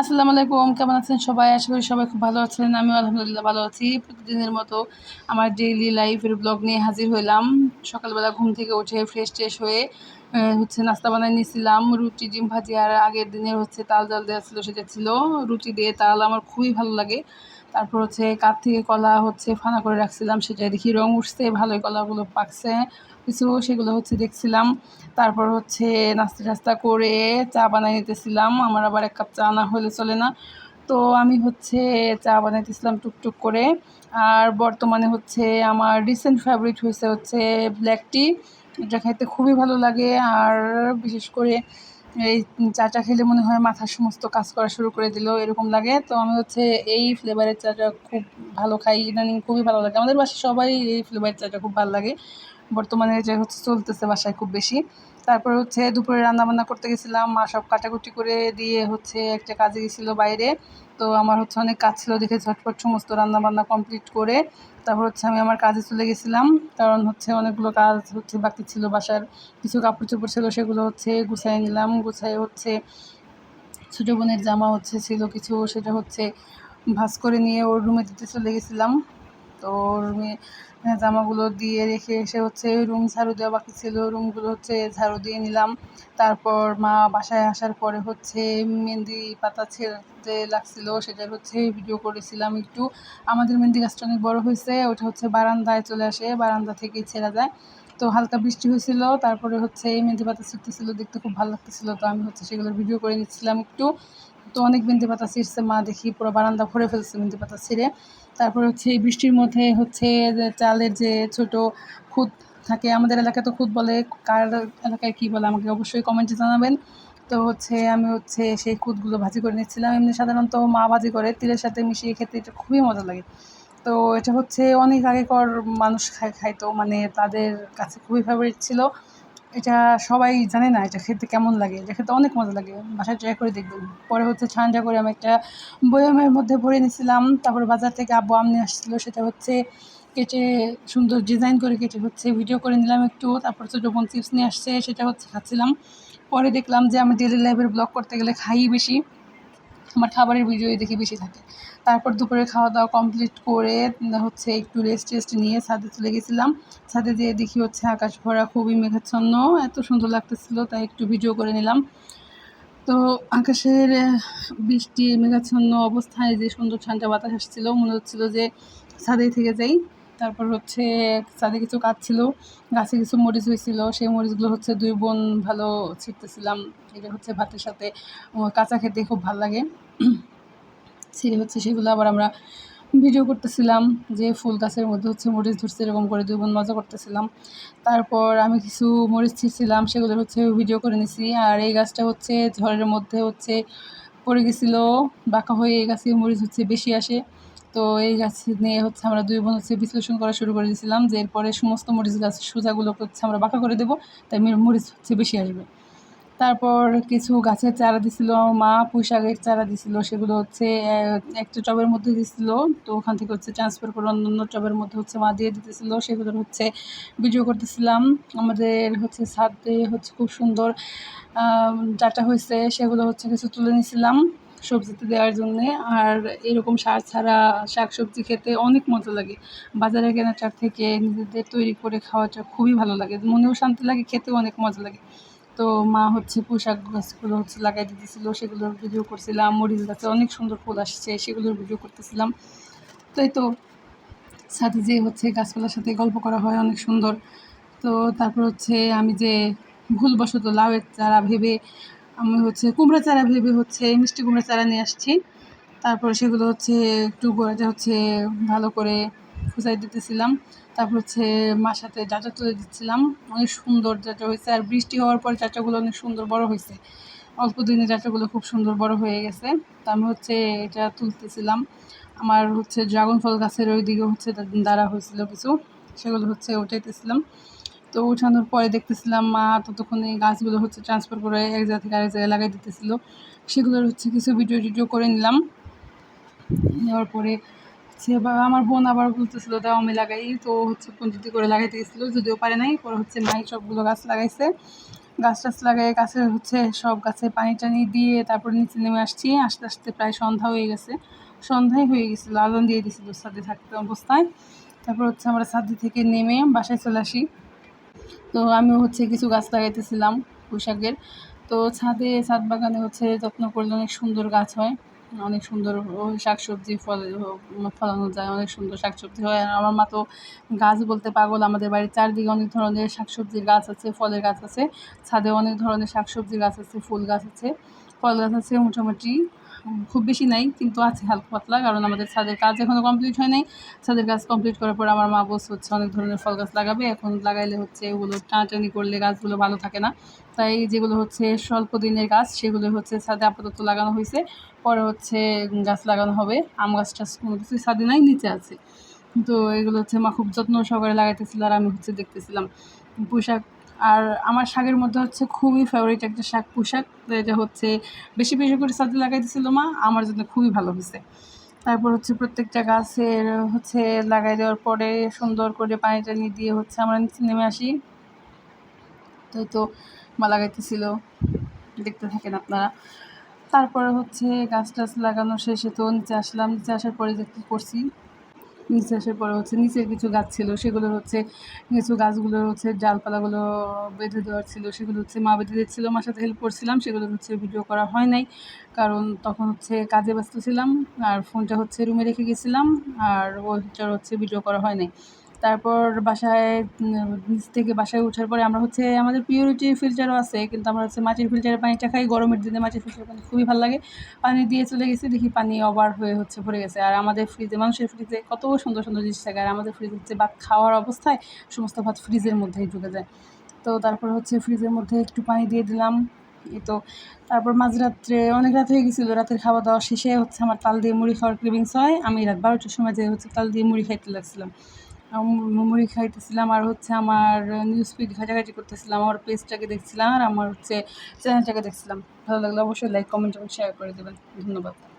আসসালামু আলাইকুম, কেমন আছেন সবাই? আশা করি সবাই খুব ভালো আছেন। আমিও আলহামদুলিল্লাহ ভালো আছি। প্রতিদিনের মতো আমার ডেইলি লাইফের ব্লগ নিয়ে হাজির হইলাম। সকালবেলা ঘুম থেকে উঠে ফ্রেশ ট্রেশ হয়ে হচ্ছে নাস্তা বানাই নিয়েছিলাম রুটি, ডিম ভাজি আর আগের দিনের হচ্ছে তাল জাল দেওয়া ছিল, সেটা ছিল। রুটি দিয়ে তাল আমার খুবই ভালো লাগে। তারপর হচ্ছে কাঠ থেকে কলা হচ্ছে ফানা করে রাখছিলাম, সেটা দেখি রং উঠছে, ভালোই কলাগুলো পাকছে। কিছু সেগুলো হচ্ছে দেখছিলাম। তারপর হচ্ছে নাস্তা টাস্তা করে চা বানাই নিতেছিলাম। আমার আবার এক কাপ চা না হলে চলে না। তো আমি হচ্ছে চা বানাইতেছিলাম টুকটুক করে। আর বর্তমানে হচ্ছে আমার রিসেন্ট ফেভারিট হয়েছে হচ্ছে ব্ল্যাক টি এটা খাইতে খুবই ভালো লাগে। আর বিশেষ করে এই চাটা খেলে মনে হয় মাথার সমস্ত কাজ করা শুরু করে দিল, এরকম লাগে। তো আমি হচ্ছে এই ফ্লেভারের চাটা খুব ভালো খাই। ইদানিং খুবই ভালো লাগে। আমাদের বাসায় সবাই এই ফ্লেভারের চাটা খুব ভালো লাগে। বর্তমানে যে হচ্ছে চলতেছে বাসায় খুব বেশি। তারপর হচ্ছে দুপুরে রান্না বান্না করতে গেছিলাম, মা সব কাটাকুটি করে দিয়ে হচ্ছে একটা কাজে গেছিল বাইরে। তো আমার হচ্ছে অনেক কাজ ছিল দেখে ঝটপট সমস্ত রান্না বান্না কমপ্লিট করে তারপর হচ্ছে আমি আমার কাজে চলে গেছিলাম। কারণ হচ্ছে অনেকগুলো কাজ হচ্ছে বাকি ছিল বাসার। কিছু কাপড় চোপড় ছিল, সেগুলো হচ্ছে গুছাই নিলাম। গুছাই হচ্ছে ছোটো বোনের জামা হচ্ছে ছিল কিছু, সেটা হচ্ছে ভাঁজ করে নিয়ে ওর রুমে দিতে চলে গেছিলাম। তো ওর রুমে জামাগুলো দিয়ে রেখে এসে হচ্ছে রুম ঝাড়ু দেওয়া বাকি ছিল, রুমগুলো হচ্ছে ঝাড়ু দিয়ে নিলাম। তারপর মা বাসায় আসার পরে হচ্ছে মেহেন্দি পাতা ছেড়তে লাগছিল, সেটার হচ্ছে ভিডিও করেছিলাম একটু। আমাদের মেহেন্দি গাছটা অনেক বড় হয়েছে, ওটা হচ্ছে বারান্দায় চলে আসে, বারান্দা থেকেই ছেড়া যায়। তো হালকা বৃষ্টি হয়েছিল, তারপরে হচ্ছে এই মেহেন্দি পাতা ছিটতেছিল দেখতে খুব ভালো লাগতেছিল, তো আমি হচ্ছে সেগুলোর ভিডিও করে নিচ্ছিলাম একটু। তো অনেক মেহেন্দি পাতা ছিঁড়ছে মা, দেখি পুরো বারান্দা ভরে ফেলছে মেহেন্দি পাতা ছিঁড়ে। তারপর হচ্ছে এই বৃষ্টির মধ্যে হচ্ছে চালের যে ছোট খুদ থাকে, আমাদের এলাকায় তো খুদ বলে, কার এলাকায় কী বলে আমাকে অবশ্যই কমেন্টে জানাবেন। তো হচ্ছে আমি হচ্ছে সেই খুদগুলো ভাজি করে নিচ্ছিলাম। এমনি সাধারণত মা ভাজি করে তিলের সাথে মিশিয়ে খেতে এটা খুবই মজা লাগে। তো এটা হচ্ছে অনেক আগেকার মানুষ খায়, খাইতো মানে তাদের কাছে খুবই ফেভারিট ছিল। এটা সবাই জানে না এটা খেতে কেমন লাগে, এটা খেতে অনেক মজা লাগে, বাসায় ট্রাই করে দেখবেন। পরে হচ্ছে ঠান্ডা করে আমি একটা বয়ামের মধ্যে ভরে নিয়েছিলাম, তারপরে বাজার থেকে আব্বু আম নিয়ে আসছিল, সেটা হচ্ছে কেটে সুন্দর ডিজাইন করে কেটে হচ্ছে ভিডিও করে নিলাম একটু, তারপর তো যখন চিপস নিয়ে আসছে, সেটা হচ্ছে খাচ্ছিলাম। পরে দেখলাম যে আমি ডেলি লাইফের ব্লগ করতে গেলে খাই বেশি। আমার খাবারের ভিডিওই দেখি বেশি থাকে। তারপর দুপুরে খাওয়া দাওয়া কমপ্লিট করে হচ্ছে একটু রেস্ট টেস্ট নিয়ে ছাদে চলে গেছিলাম। ছাদে যেয়ে দেখি হচ্ছে আকাশ ভরা, খুবই মেঘাচ্ছন্ন, এত সুন্দর লাগতেছিল, তাই একটু ভিডিও করে নিলাম। তো আকাশের বৃষ্টি, মেঘাচ্ছন্ন অবস্থায় যে সুন্দর ঠান্ডা বাতাস আসছিল, মনে হচ্ছিল যে ছাদেই থেকে যাই। তারপর হচ্ছে ছাদে কিছু কাজ ছিল, গাছে কিছু মরিচ হয়েছিল, সেই মরিচগুলো হচ্ছে দুই বোন ভালো ছিটতেছিলাম, এটা হচ্ছে ভাতের সাথে। কাঁচা খেতে খুব ভালো লাগে। ছিঁড়ে হচ্ছে সেগুলো আবার আমরা ভিডিও করতেছিলাম, যে ফুল গাছের মধ্যে হচ্ছে মরিচ ধরছে, এরকম করে দুই বোন মজা করতেছিলাম। তারপর আমি কিছু মরিচ ছিঁড়ছিলাম সেগুলোর হচ্ছে ভিডিও করে নিছি, আর এই গাছটা হচ্ছে ঝড়ের মধ্যে হচ্ছে পড়ে গেছিল, বাঁকা হয়ে এই গাছে মরিচ হচ্ছে বেশি আসে। তো এই গাছ নিয়ে হচ্ছে আমরা দুই বোন হচ্ছে বিশ্লেষণ করা শুরু করে দিয়েছিলাম যে এরপরে সমস্ত মরিচ গাছ, সোজাগুলোকে হচ্ছে আমরা বাঁকা করে দেবো, তাই মরিচ হচ্ছে বেশি আসবে। তারপর কিছু গাছের চারা দিছিল, মা পুঁই শাকের চারা দিছিল, সেগুলো হচ্ছে একটা টবের মধ্যে দিছিল, তো ওখান থেকে হচ্ছে ট্রান্সফার করে অন্য টবের মধ্যে হচ্ছে মা দিয়ে দিতেছিল, সেগুলোর হচ্ছে ভিডিও করতেছিলাম। আমাদের হচ্ছে ছাদে হচ্ছে খুব সুন্দর ডাটা হয়েছে, সেগুলো হচ্ছে কিছু তুলে নিয়েছিলাম সবজিতে দেওয়ার জন্যে। আর এরকম সার ছাড়া শাক সবজি খেতে অনেক মজা লাগে। বাজারে কেনাটার থেকে নিজেদের তৈরি করে খাওয়াটা খুবই ভালো লাগে। মনেও শান্তি লাগে, খেতেও অনেক মজা লাগে। তো মা হচ্ছে পোশাক গাছগুলো হচ্ছে লাগাই দিতেছিল, সেগুলোর ভিডিও করছিলাম। মরিচ গাছে অনেক সুন্দর ফুল আসছে, সেগুলোর ভিডিও করতেছিলাম। তো এই তো সাথে যে হচ্ছে গাছপালার সাথে গল্প করা হয় অনেক সুন্দর। তো তারপর হচ্ছে আমি যে ভুলবশত লাউয়ের চারা ভেবে আমি হচ্ছে কুমড়া চারা ভেবে হচ্ছে মিষ্টি কুমড়া চারা নিয়ে আসছি। তারপর সেগুলো হচ্ছে একটু গোড়াটা হচ্ছে ভালো করে খুঁচাই দিতেছিলাম। তারপর হচ্ছে সাথে ডাঁটা তুলে দিচ্ছিলাম, অনেক সুন্দর ডাঁটা হয়েছে। আর বৃষ্টি হওয়ার পর ডাঁটাগুলো অনেক সুন্দর বড় হয়েছে। অল্প দিনে ডাঁটাগুলো খুব সুন্দর বড় হয়ে গেছে। তা আমি হচ্ছে এটা তুলতেছিলাম। আমার হচ্ছে ড্রাগন ফল গাছের ওই দিকে হচ্ছে দাঁড়া হয়েছিল কিছু, সেগুলো হচ্ছে উঠাইতেছিলাম। তো উঠানোর পরে দেখতেছিলাম মা ততক্ষণে গাছগুলো হচ্ছে ট্রান্সফার করে এক জায়গা থেকে আরেক জায়গায় লাগাই দিতেছিল। সেগুলোর হচ্ছে কিছু ভিডিও টিডিও করে নিলাম। নেওয়ার পরে হচ্ছে আমার বোন আবার বলতেছিল, দাও আমি লাগাই। তো হচ্ছে পঞ্চায়েতি করে লাগাইতে গেছিল, যদিও পারে নাই। পরে হচ্ছে মাই সবগুলো গাছ লাগাইছে। গাছ টাছ লাগাই গাছে হচ্ছে সব গাছে পানি টানি দিয়ে তারপর নিচে নেমে আসছি। আস্তে আস্তে প্রায় সন্ধ্যা হয়ে গেছে। সন্ধ্যায় হয়ে গেছিল আগুন দিয়ে দিয়েছিল সাথে থাকতে অবস্থায়। তারপর হচ্ছে আমরা ছাদে থেকে নেমে বাসায় চলে আসি। তো আমি হচ্ছে কিছু গাছ লাগাইতেছিলাম পোশাকের তো ছাদে, ছাদ বাগানে হচ্ছে যত্ন করলে অনেক সুন্দর গাছ হয়। অনেক সুন্দর শাক সবজি ফল, ফলানো যায়, অনেক সুন্দর শাক সবজি হয়। আর আমার মা তো গাছ বলতে পাগল, আমাদের বাড়ির চারদিকে অনেক ধরনের শাক সবজির গাছ আছে, ফলের গাছ আছে। ছাদে অনেক ধরনের শাক সবজির গাছ আছে, ফুল গাছ আছে। ফল গাছ আছে মোটামুটি। খুব বেশি নাই, কিন্তু আছে হালকা পাতলা, কারণ আমাদের ছাদের কাজ এখনও কমপ্লিট হয় নাই। ছাদের কাজ কমপ্লিট করার পর আমার মা বস হচ্ছে অনেক ধরনের ফল গাছ লাগাবে, এখন লাগাইলে হচ্ছে ওগুলো টানাটানি করলে গাছগুলো ভালো থাকে না। তাই যেগুলো হচ্ছে স্বল্প দিনের গাছ, সেগুলো হচ্ছে ছাদে আপাতত লাগানো হয়েছে। পরে হচ্ছে গাছ লাগানো হবে, আম গাছ টাছ কোনো কিছু ছাদে নাই, নিচে আছে। তো এগুলো হচ্ছে মা খুব যত্ন সহকারে লাগাইতেছিল আর আমি হচ্ছে দেখতেছিলাম। পোশাক আর আমার শাকের মধ্যে হচ্ছে খুবই ফেভারিট একটা শাক পোশাক এটা হচ্ছে বেশি বেশি করে ছাদে লাগাইতেছিল মা, আমার জন্য খুবই ভালো হয়েছে তারপর হচ্ছে প্রত্যেকটা গাছের হচ্ছে লাগাই দেওয়ার পরে সুন্দর করে পানি টানি দিয়ে হচ্ছে আমরা নিচে নেমে আসি। তো তো মা লাগাইতেছিল, দেখতে থাকেন আপনারা। তারপরে হচ্ছে গাছ টাছ লাগানো শেষে তো নিচে আসলাম, নিচে আসার পরে যে করছি নিচে আসার পরে হচ্ছে নিচের কিছু গাছ ছিল, সেগুলো হচ্ছে কিছু গাছগুলো হচ্ছে ডালপালাগুলো বেঁধে দেওয়ার ছিল, সেগুলো হচ্ছে মা বেঁধে দিচ্ছিল মার সাথে হেল্প করছিলাম, সেগুলো হচ্ছে ভিডিও করা হয় নাই। কারণ তখন হচ্ছে কাজে ব্যস্ত ছিলাম, আর ফোনটা হচ্ছে রুমে রেখে গেছিলাম, আর ওইটার হচ্ছে ভিডিও করা হয় নাই। তারপর বাসায় নিচ থেকে বাসায় ওঠার পরে আমরা হচ্ছে, আমাদের পিওরিটি ফিল্টারও আছে, কিন্তু আমরা হচ্ছে মাটির ফিল্টারের পানিটা খাই। গরমের দিনে মাটির ফিল্টারের পানি খুবই ভালো লাগে। পানি দিয়ে চলে গেছি, দেখি পানি ওভার হয়ে হচ্ছে ভরে গেছে। আর আমাদের ফ্রিজে মানুষের ফ্রিজে কত সুন্দর সুন্দর জিনিস থাকে। আর আমাদের ফ্রিজ হচ্ছে ভাত খাওয়ার অবস্থায় সমস্ত ভাত ফ্রিজের মধ্যেই ঢুকে যায়। তো তারপর হচ্ছে ফ্রিজের মধ্যে একটু পানি দিয়ে দিলাম। এই তো। তারপর মাঝরাত্রে, অনেক রাত হয়ে গেছিল, রাতের খাওয়া দাওয়া শেষে হচ্ছে আমার তাল দিয়ে মুড়ি খাওয়ার ক্রিভিংস হয়। আমি রাত বারোটার সময় যে হচ্ছে তাল দিয়ে মুড়ি খাইতে লাগছিলাম। মুড়ি খাইতেছিলাম আর হচ্ছে আমার নিউজ ফিড ঘাটাঘাটি করতেছিলাম, আমার পেজটাকে দেখছিলাম আর আমার হচ্ছে চ্যানেলটাকে দেখছিলাম। ভালো লাগলে, অবশ্যই লাইক কমেন্ট এবং শেয়ার করে দেবেন। ধন্যবাদ।